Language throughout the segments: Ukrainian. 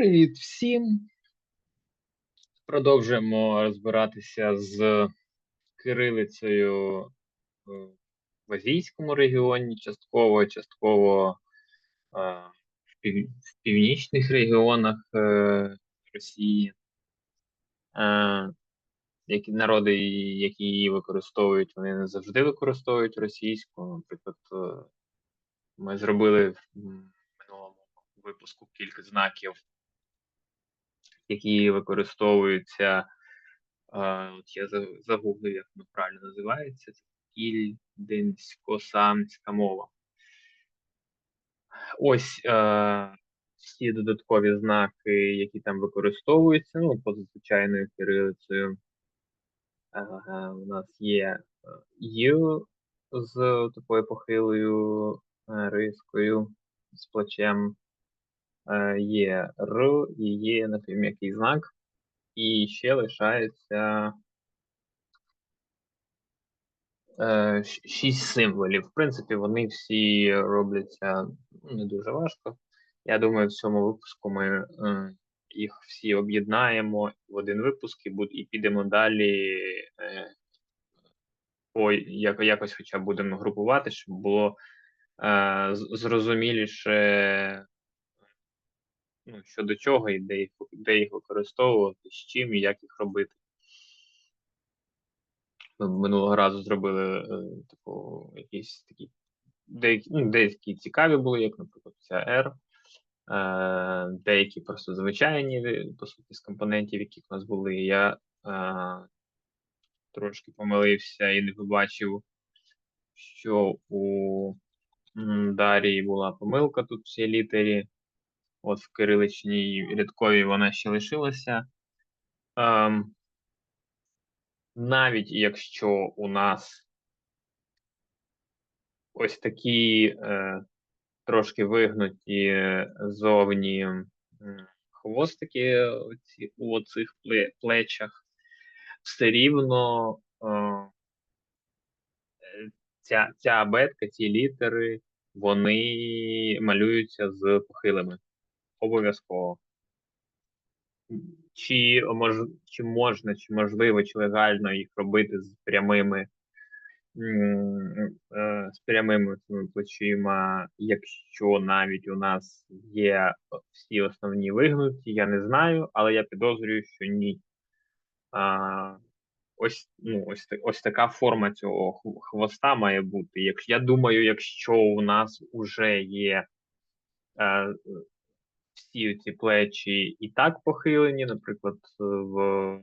Привіт всім. Продовжуємо розбиратися з кирилицею е, в азійському регіоні, частково, частково е, в північних регіонах е, Росії. Які народи, які її використовують, вони не завжди використовують російську. Наприклад, ми зробили в минулому випуску кілька знаків які використовуються. я загуглив, як воно правильно називається. Це кільдинсько-самська мова. Ось е, всі додаткові знаки, які там використовуються, ну, поза звичайною кирилицею. У нас є е, Ю з такою похилою е, рискою, з плечем. Е, Є Р і є напівм'який знак. І ще лишається е, шість символів. В принципі, вони всі робляться ну, не дуже важко. Я думаю, в цьому випуску ми е, їх всі об'єднаємо в один випуск і, підемо далі. Е, по, як, якось хоча б будемо групувати, щоб було е, зрозуміліше, ну, що до чого і де їх, де їх використовувати, з чим і як їх робити. Ми минулого разу зробили е, типу, якісь такі деякі, ну, деякі цікаві були, як, наприклад, ця R. Е, деякі просто звичайні, е, по суті, з компонентів, які в нас були. Я е, трошки помилився і не побачив, що у Дарії була помилка тут в цій літері. От в кириличній рядковій вона ще лишилася. Ем, навіть якщо у нас ось такі е, трошки вигнуті зовні хвостики оці, у оцих плечах, все рівно е, ця, ця абетка, ці літери, вони малюються з похилими. Обов'язково. Чи, мож, чи можна, чи можливо, чи легально їх робити з прямими е, з прямими цими плечима, якщо навіть у нас є всі основні вигнуті, я не знаю, але я підозрюю, що ні. А, ось, ну, ось, ось така форма цього хвоста має бути. Як, я думаю, якщо у нас вже є е, всі ці плечі і так похилені, наприклад, в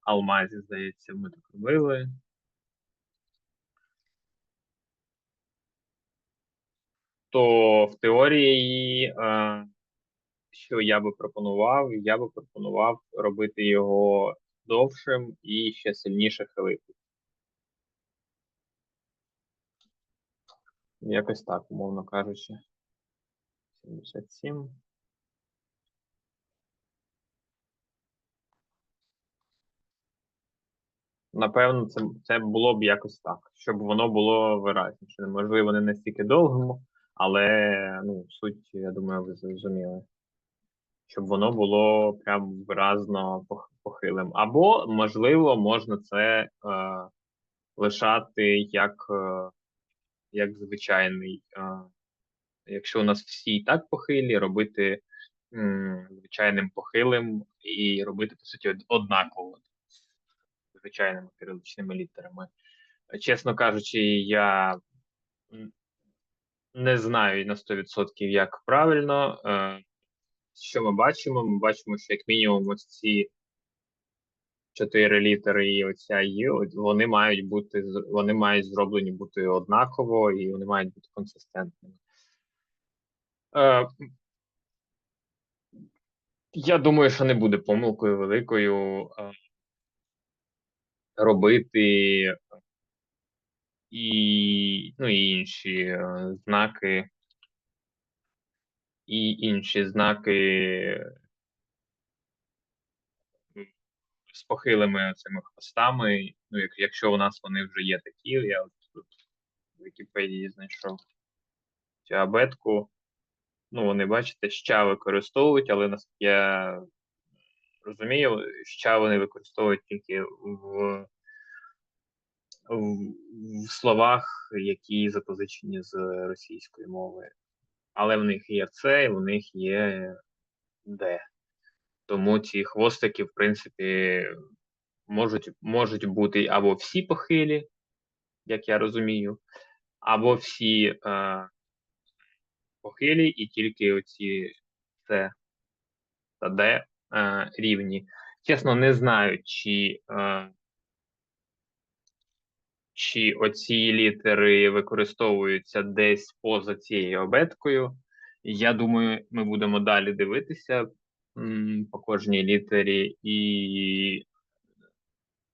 алмазі, здається, ми так робили. то в теорії, е, що я би пропонував, я би пропонував робити його довшим і ще сильніше хилити. Якось так, умовно кажучи. 77. Напевно, це, це було б якось так, щоб воно було виразніше. Можливо, не настільки довгому, але ну, суть, я думаю, ви зрозуміли. Щоб воно було прям виразно похилим. Або, можливо, можна це е, лишати як, е, як звичайний. Е, якщо у нас всі і так похилі, робити звичайним похилим і робити, по суті, однаково звичайними кириличними літерами. Чесно кажучи, я не знаю на 100% як правильно. Е, що ми бачимо? Ми бачимо, що як мінімум ось ці чотири літери і оця «Й», вони мають бути вони мають зроблені бути однаково і вони мають бути консистентними. Е, я думаю, що не буде помилкою великою е, робити і, ну, і інші е, знаки, і інші знаки з похилими цими хвостами. Ну, як, якщо у нас вони вже є такі, я от тут в Вікіпедії знайшов цю абетку. Ну, вони, бачите, ща використовують, але наскільки я розумію, ща вони використовують тільки в, в, словах, які запозичені з російської мови. Але в них є це, і в них є де. Тому ці хвостики, в принципі, можуть можуть бути або всі похилі, як я розумію, або всі е, похилі, і тільки оці С та Д е, рівні. Чесно, не знаю, чи е, чи оці літери використовуються десь поза цією обеткою. Я думаю, ми будемо далі дивитися м, по кожній літері, і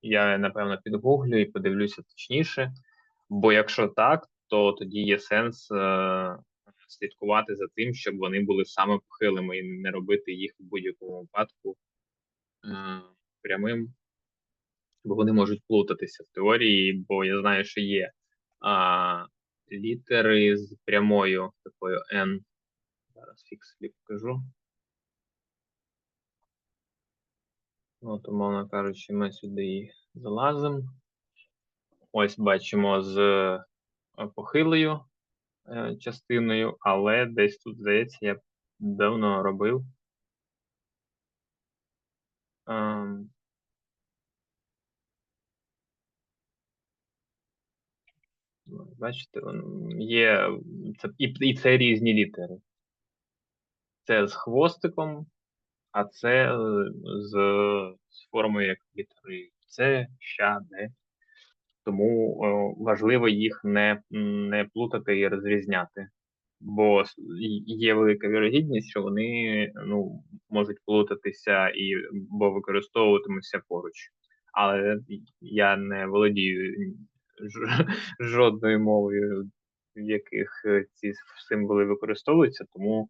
я напевно підгуглю і подивлюся точніше. Бо якщо так, то тоді є сенс е, слідкувати за тим, щоб вони були саме похилими і не робити їх в будь-якому випадку е, прямим, бо вони можуть плутатися в теорії, бо я знаю, що є а, літери з прямою такою N. Зараз фікс покажу. От, умовно кажучи, ми сюди залазимо. Ось бачимо з е, похилою частиною, але десь тут, здається, я давно робив. Ем, бачите, є це, і, і це різні літери. Це з хвостиком, а це е, з, з формою як літери С, ща, Д. Тому о, важливо їх не не плутати і розрізняти, бо є велика вірогідність, що вони ну, можуть плутатися і бо використовуватимуться поруч. Але я не володію жодною мовою, в яких ці символи використовуються, тому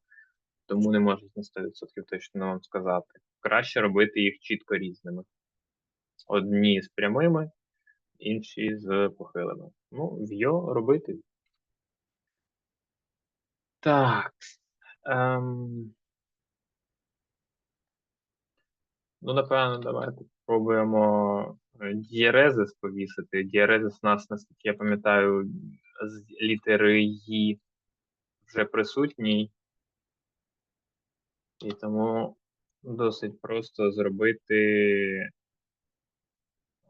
тому не можу на 100% точно вам сказати. Краще робити їх чітко різними. Одні з прямими інші з похилими. Ну, в'йо робити. Так. Ем... Ну, напевно, давайте спробуємо е, дієрезис повісити. Дієрезис у нас, наскільки я пам'ятаю, з літери «ї» вже присутній. І тому досить просто зробити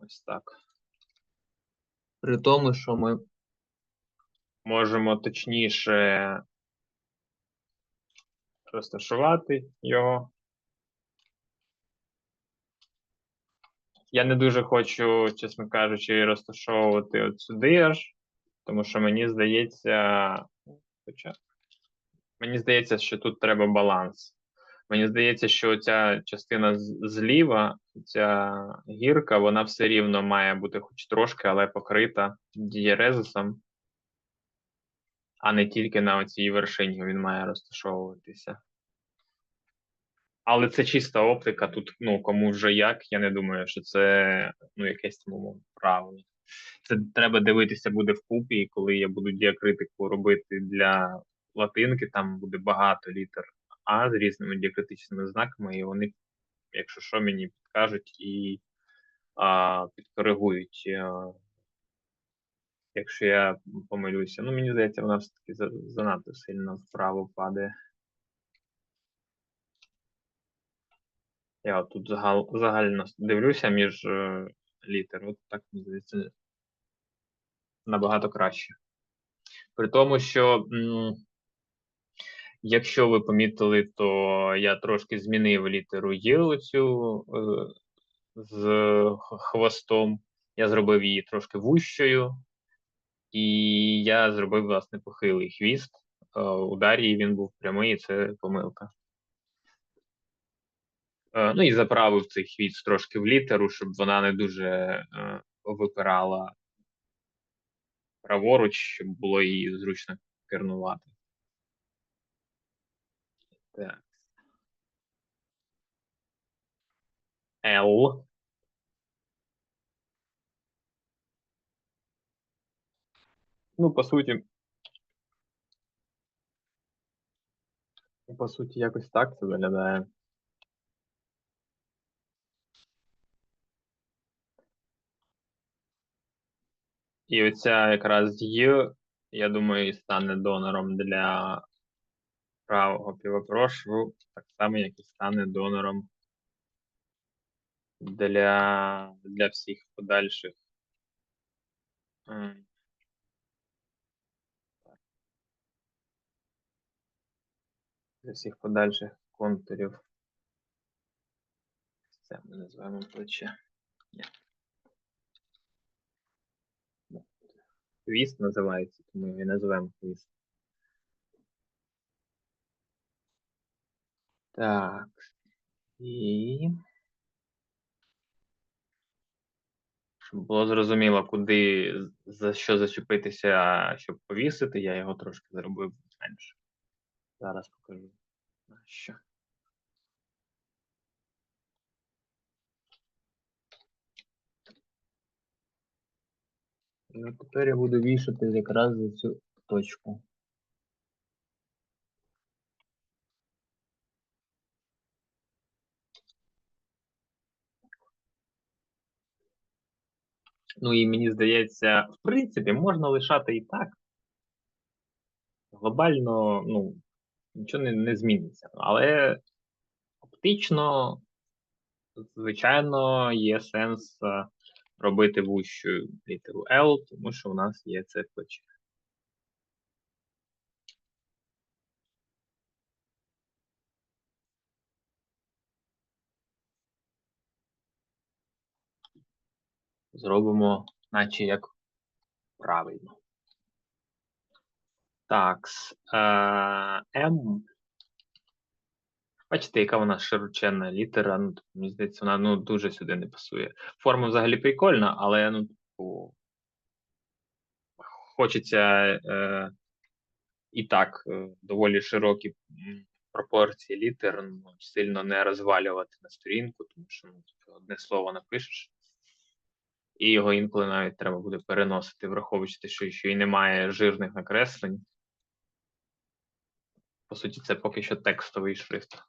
ось так. При тому, що ми можемо точніше розташувати його. Я не дуже хочу, чесно кажучи, розташовувати от сюди аж, тому що мені здається, хоча мені здається, що тут треба баланс. Мені здається, що ця частина зліва, ця гірка, вона все рівно має бути хоч трошки, але покрита дієрезисом, а не тільки на оцій вершині він має розташовуватися. Але це чиста оптика. Тут ну кому вже як. Я не думаю, що це ну якесь тому правило. Це треба дивитися буде вкупі, і коли я буду діакритику робити для латинки, там буде багато літер а з різними діакритичними знаками, і вони, якщо що, мені підкажуть і а, підкоригують, а, якщо я помилюся. Ну, мені здається, вона все-таки занадто сильно вправо падає. Я от тут загал, загально дивлюся між е, літер. От так мені здається набагато краще. При тому, що м, Якщо ви помітили, то я трошки змінив літеру Є оцю е, з хвостом. Я зробив її трошки вущою, і я зробив, власне, похилий хвіст. Е, у Дарії він був прямий, і це помилка. Е, ну і заправив цей хвіст трошки в літеру, щоб вона не дуже випирала праворуч, щоб було її зручно кернувати. Так. L. Ну, по суті, По суті, якось так це виглядає. І оця якраз «й», я думаю, стане донором для правого півопрошу, так само, як і стане донором для, для всіх подальших. Для всіх подальших контурів. Це ми називаємо плече. Ні. Ну, Хвіст називається, тому і називаємо хвіст. Так. І. Щоб було зрозуміло, куди за що зачепитися, щоб повісити, я його трошки зробив менше. Зараз покажу. Що. Тепер я буду вішати якраз за цю точку. Ну і мені здається, в принципі, можна лишати і так. Глобально, ну, нічого не, не зміниться. Але оптично, звичайно, є сенс е, робити вущу літеру L, тому що у нас є це плече. Зробимо, наче як правильно. Так, М. Бачите, яка вона широченна літера. Ну, мені здається, вона ну, дуже сюди не пасує. Форма взагалі прикольна, але ну, типу, хочеться е, і так е, доволі широкі пропорції літер, ну, сильно не розвалювати на сторінку, тому що ну, типу, одне слово напишеш, і його інколи навіть треба буде переносити, враховуючи те, що ще й немає жирних накреслень. По суті, це поки що текстовий шрифт.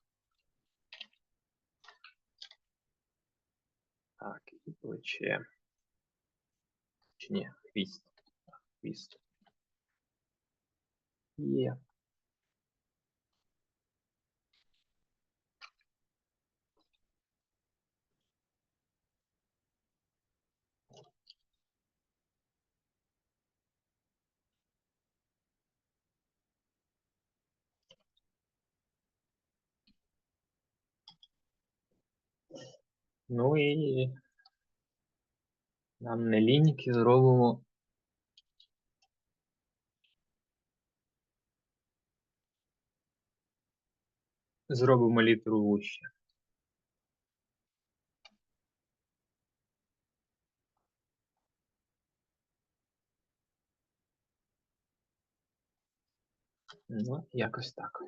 Так, і плече. Чи ні, хвіст. Хвіст. Є. Ну і нам не ліньки зробимо. Зробимо літеру вище. Ну, якось так.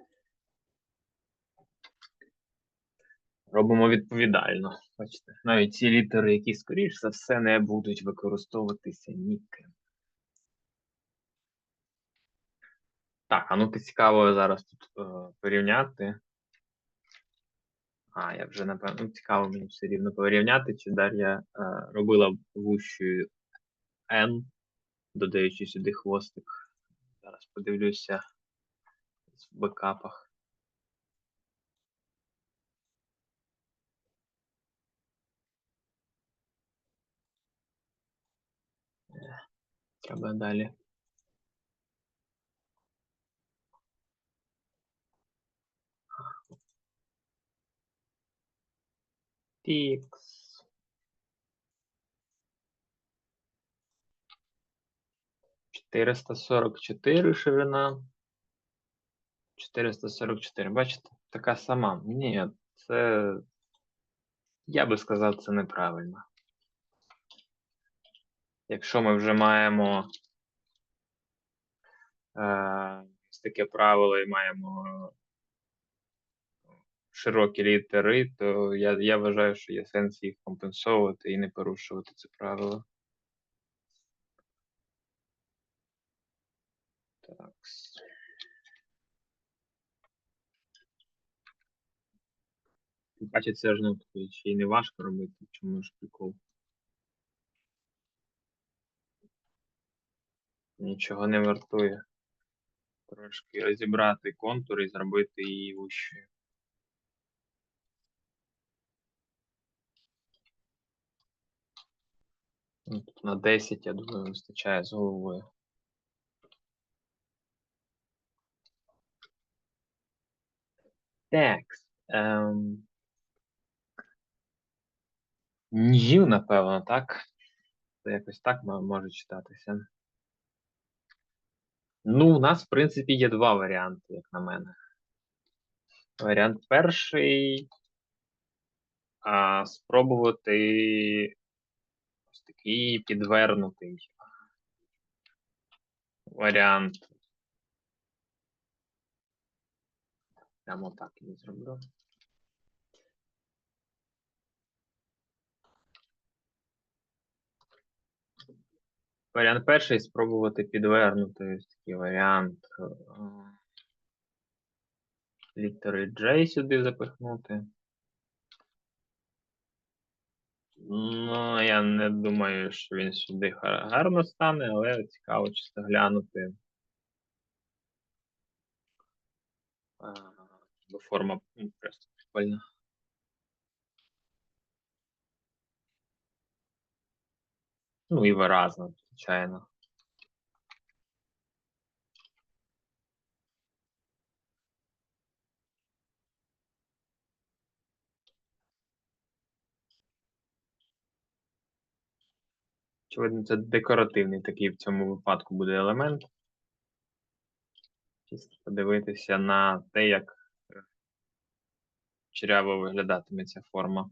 Робимо відповідально. Бачите, навіть ці літери, які, скоріш за все, не будуть використовуватися ніким. Так, а ну цікаво зараз тут е, порівняти. А, я вже напевно ну, цікаво мені все рівно порівняти, чи Дар'я е, робила вущою N, додаючи сюди хвостик. Зараз подивлюся в бекапах. Треба далі. Тікс. Чотириста сорок чотири ширина. 444. Бачите? Така сама. Ні, це. Я би сказав, це неправильно. Якщо ми вже маємо е, таке правило і маємо широкі літери, то я, я вважаю, що є сенс їх компенсовувати і не порушувати це правило. Так. Бачите, це ж ну й не важко робити, чому ж прикол. Нічого не вартує. Трошки розібрати контур і зробити її вищою. Ну, тут На 10, я думаю, вистачає з головою. Так. Ем... Нью, напевно, так? Це якось так може читатися. Ну, у нас, в принципі, є два варіанти, як на мене. Варіант перший. А, спробувати ось такий підвернутий варіант. Прямо так і зроблю. Варіант перший спробувати підвернути ось такий варіант. е, Літери J сюди запихнути. Ну, я не думаю, що він сюди гарно стане, але цікаво чисто глянути. Бо форма ну, просто прикольна. Ну і виразно, звичайно. Очевидно, це декоративний такий в цьому випадку буде елемент. Чисто подивитися на те, як черяво виглядатиме ця форма.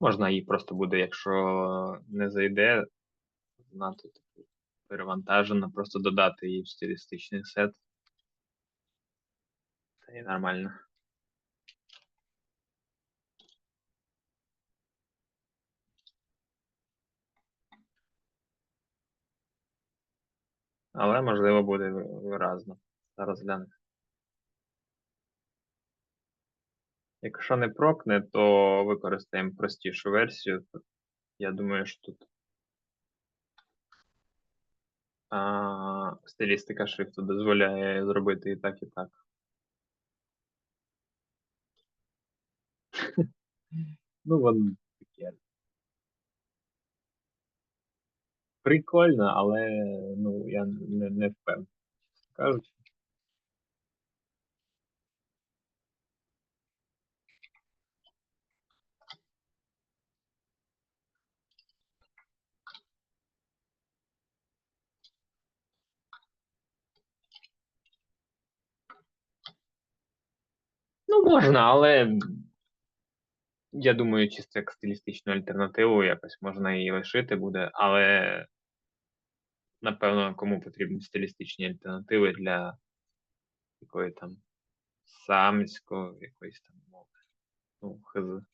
Можна її просто буде, якщо не зайде, занадто таки перевантажено, просто додати її в стилістичний сет. Та і нормально. Але можливо буде виразно. Зараз гляну. Якщо не прокне, то використаємо простішу версію. Я думаю, що тут а, стилістика шрифту дозволяє зробити і так, і так. Ну, воно таке. Прикольно, але ну, я не, не впевнений. чесно Ну, можна, але я думаю, чисто як стилістичну альтернативу якось можна її лишити буде, але напевно, кому потрібні стилістичні альтернативи для якої там самського якоїсь там мови. Ну, хз.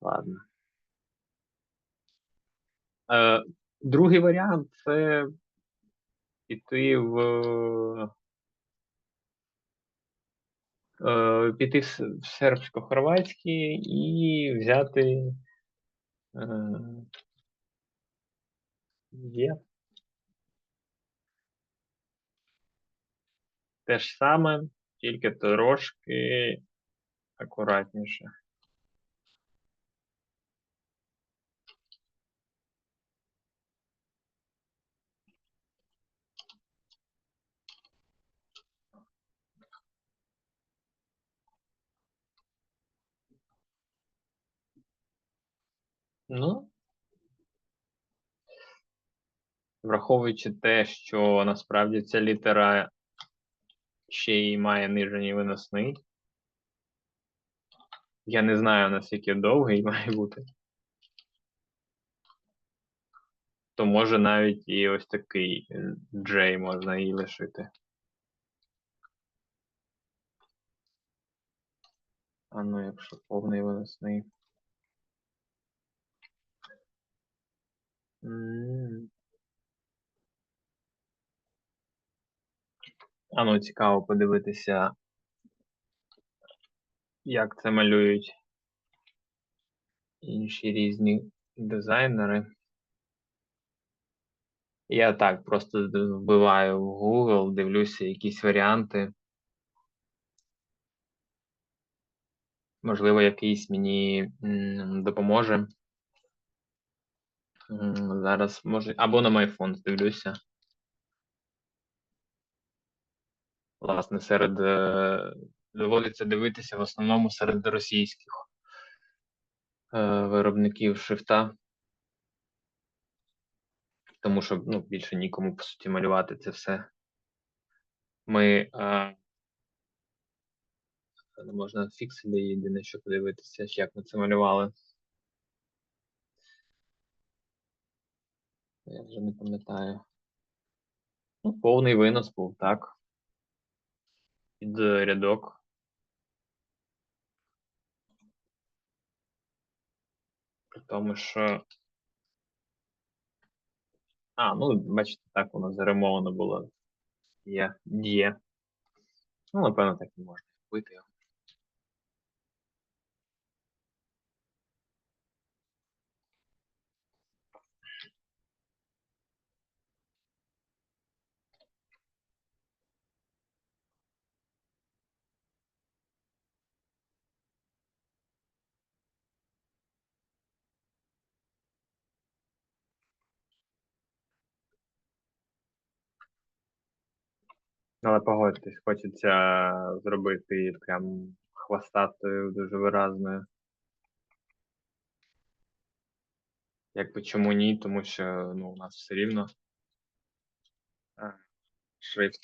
Ладно. Е, другий варіант це піти в. Е, піти в сербсько-хорватський і взяти. Е, є. Те ж саме, тільки трошки акуратніше. Ну, враховуючи те, що насправді ця літера ще й має нижній виносний. Я не знаю, наскільки довгий має бути. То може навіть і ось такий J можна її лишити. А ну, якщо повний виносний. М. А ну, цікаво подивитися, як це малюють інші різні дизайнери. Я так просто вбиваю в Google, дивлюся якісь варіанти. Можливо, якийсь мені допоможе. Зараз може. Або на MyPhone дивлюся. Власне, серед е, доводиться дивитися в основному серед російських е, виробників шрифта. Тому що ну, більше нікому по суті малювати це все. Ми е, можна фікселі єдине, що подивитися, як ми це малювали. Я вже не пам'ятаю. Ну, повний винос був, так. Під рядок. При тому, що. А, ну, бачите, так воно заремовано було. Є, діє. Ну, напевно, так і можна вбити його. Але погодьтесь, хочеться зробити її прям хвостатою, дуже виразною. Якби чому ні, тому що ну, у нас все рівно шрифт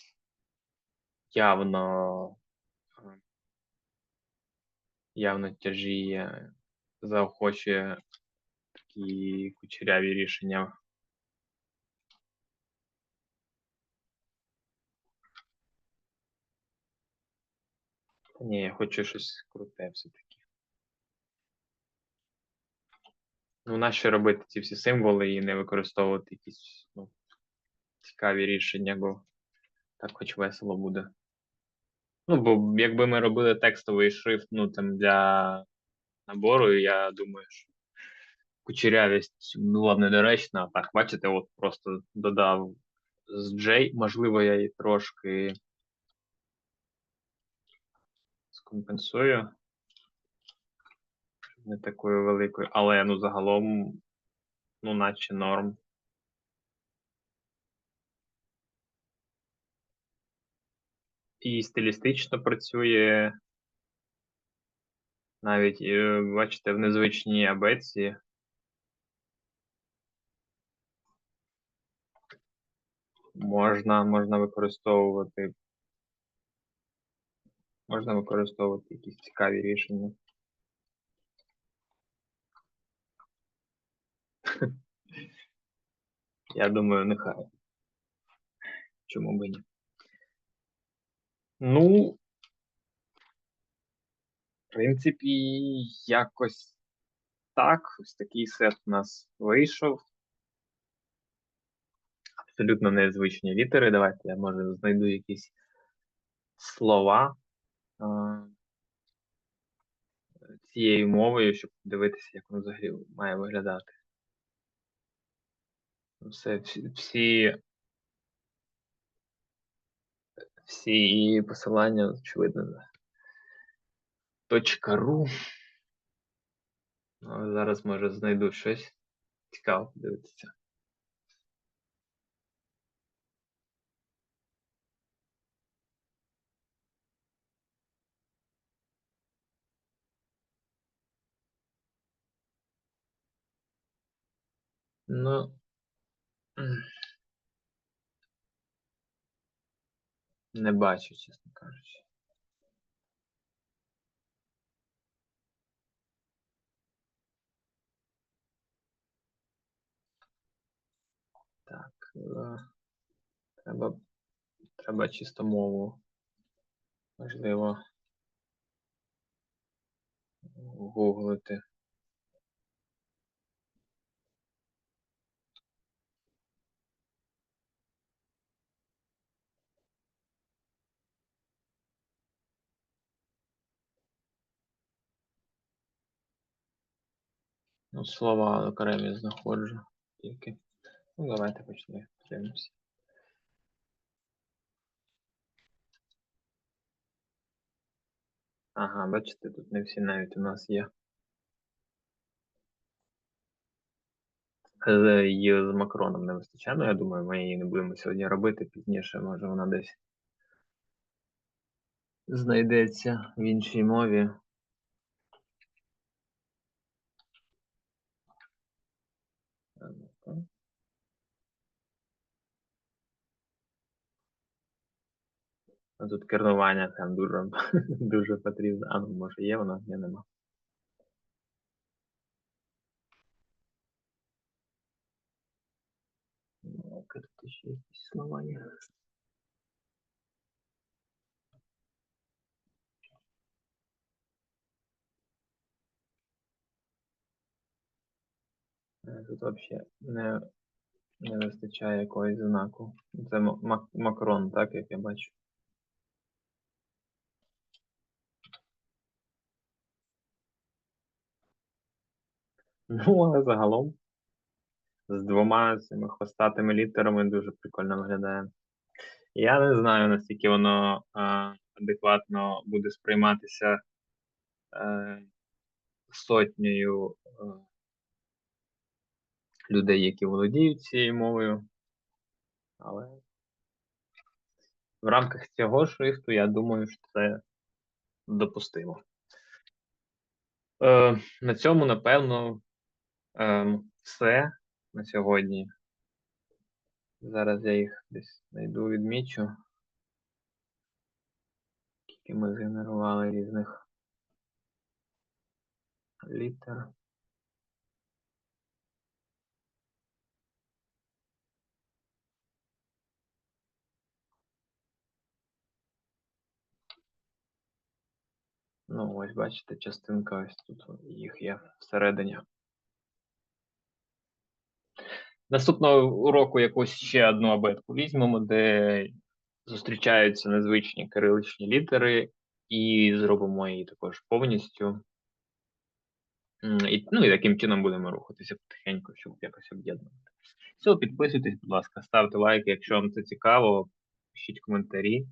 явно явно тяжіє, заохочує такі кучеряві рішення. Ні, я хочу щось круте все-таки. Ну, нащо робити ці всі символи і не використовувати якісь ну, цікаві рішення, бо так хоч весело буде. Ну, бо якби ми робили текстовий шрифт, ну там для набору, я думаю, що кучерявість була б недоречна. Так, бачите, от просто додав з J, можливо, я її трошки скомпенсую. Не такою великою, але ну загалом, ну, наче норм. І стилістично працює. Навіть, е, бачите, в незвичній абетці. Можна, можна використовувати. Можна використовувати якісь цікаві рішення. Я думаю, нехай. Чому би ні? Ну, в принципі, якось так. Ось такий сет у нас вийшов. Абсолютно незвичні літери. Давайте я може знайду якісь слова цією мовою, щоб дивитися, як воно взагалі має виглядати. Все, всі, всі, посилання, очевидно, точка ру. Ну, зараз, може, знайду щось цікаве подивитися. Ну. Не бачу, чесно кажучи. Так. е, Треба, треба чисто мову. Можливо. Гуглити. Ну, слова окремі знаходжу тільки. Ну, давайте почнемо. Подивимося. Ага, бачите, тут не всі навіть у нас є. З, її з Макроном не вистачає, ну я думаю, ми її не будемо сьогодні робити пізніше, може вона десь знайдеться в іншій мові. А ну-ка. А Тут кернування там дуже, дуже потрібно. А ну, може є вона, я нема. Ну, тут ще якісь слова є. Е, Тут взагалі не, не вистачає якогось знаку. Це Мак- Макрон, так, як я бачу. Ну, але загалом з двома цими хвостатими літерами дуже прикольно виглядає. Я не знаю, наскільки воно а, адекватно буде сприйматися е, сотнею е, людей, які володіють цією мовою. Але в рамках цього шрифту я думаю, що це допустимо. Е, на цьому, напевно, е, все на сьогодні. Зараз я їх десь знайду, відмічу. Скільки ми згенерували різних літер. Ну, ось бачите, частинка ось тут їх є всередині. Наступного уроку якусь ще одну абетку візьмемо, де зустрічаються незвичні кириличні літери, і зробимо її також повністю. І, ну і таким чином будемо рухатися потихеньку, щоб якось об'єднувати. Все, підписуйтесь, будь ласка, ставте лайки, якщо вам це цікаво, пишіть коментарі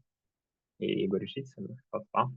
і бережіть себе. Па-па.